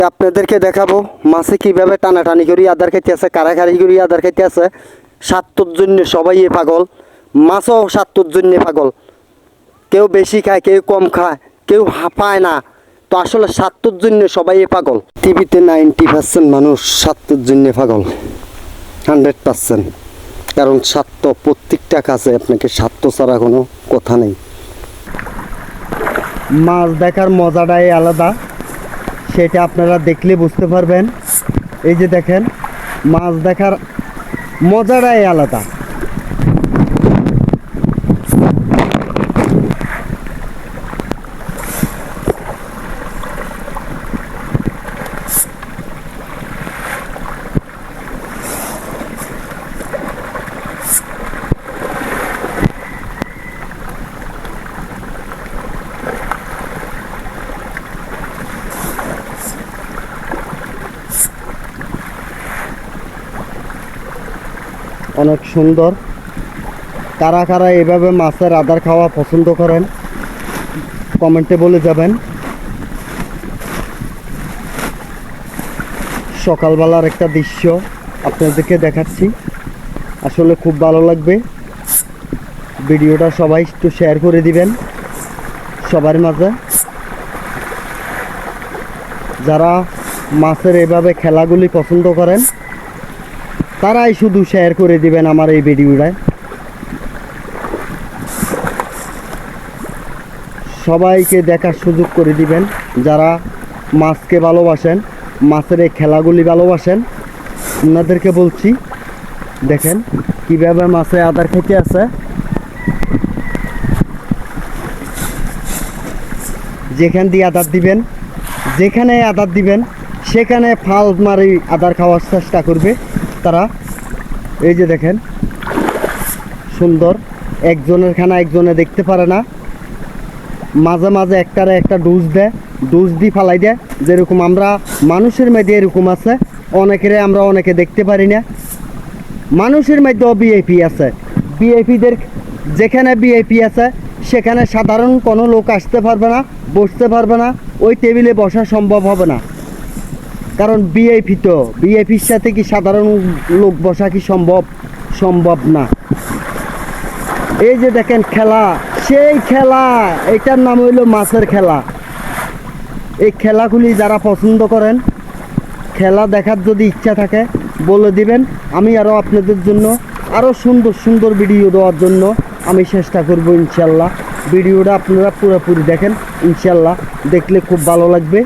আপনাদেরকে দেখাবো মাছে কীভাবে টানাটানি করি, আদার খাইতে আছে কারাকারি করি, আদার খাইতে আছে। স্বার্থর জন্য সবাই পাগল মাছও স্বার্থর জন্য পাগল। কেউ বেশি খায়, কেউ কম খায়, কেউ হাঁপায় না। তো আসলে স্বার্থর জন্য সবাই পাগল। টিভিতে নাইনটি পার্সেন্ট মানুষ স্বার্থর জন্য পাগল। Hundred percent. কারণ স্বার্থ প্রত্যেকটা কাছে আপনাকে স্বার্থ ছাড়া কোনো কথা নেই। মাছ দেখার মজাটাই আলাদা। সেটা আপনারা দেখলে বুঝতে পারবেন। এই যে দেখেন মাছ দেখার মজাটাই আলাদা। অনেক সুন্দর। কারা কারা এভাবে মাছের আদার খাওয়া পছন্দ করেন, কমেন্টে বলে যাবেন। সকালবেলার একটা দৃশ্য আপনাদেরকে দেখাচ্ছি। আসলে খুব ভালো লাগবে। ভিডিওটা সবাই একটু শেয়ার করে দিবেন সবার মাঝে। যারা মাছের এভাবে খেলাগুলি পছন্দ করেন তারাই শুধু শেয়ার করে দিবেন আমার এই ভিডিওটায় সবাইকে দেখার সুযোগ করে দিবেন যারা মাছকে ভালোবাসেন, মাছের এই খেলাগুলি ভালোবাসেন। ওনাদেরকে বলছি, দেখেন কীভাবে মাছে আদার খেতে আছে। যেখান দিয়ে আদার দিবেন, যেখানে আদার দিবেন, সেখানে ফাল মারি আদার খাওয়ার চেষ্টা করবে। তারা, এই যে দেখেন, সুন্দর। একজনের খানা একজনে দেখতে পারে না। মাঝে মাঝে একটারে একটা ডোজ দেয় ডোজ দিয়ে ফালাই দেয়। যেরকম আমরা মানুষের মধ্যে এরকম আছে, অনেকেরে আমরা অনেকে দেখতে পারি না। মানুষের মধ্যেও বিআইপি আছে। বিআইপিদের যেখানে বিআইপি আছে, সেখানে সাধারণ কোনো লোক আসতে পারবে না, বসতে পারবে না, ওই টেবিলে বসা সম্ভব হবে না। কারণ বিআইপি তো। বিআইপির সাথে কি সাধারণ লোক বসা কি সম্ভব? সম্ভব না। এই যে দেখেন খেলা, সেই খেলা, এটার নাম হইল মাছের খেলা। এই খেলাগুলি যারা পছন্দ করেন, খেলা দেখার যদি ইচ্ছা থাকে, বলে দিবেন। আমি আরও আপনাদের জন্য আরও সুন্দর সুন্দর ভিডিও দেওয়ার জন্য আমি চেষ্টা করব ইনশাল্লাহ। ভিডিওটা আপনারা পুরোপুরি দেখেন, ইনশাল্লাহ। দেখলে খুব ভালো লাগবে।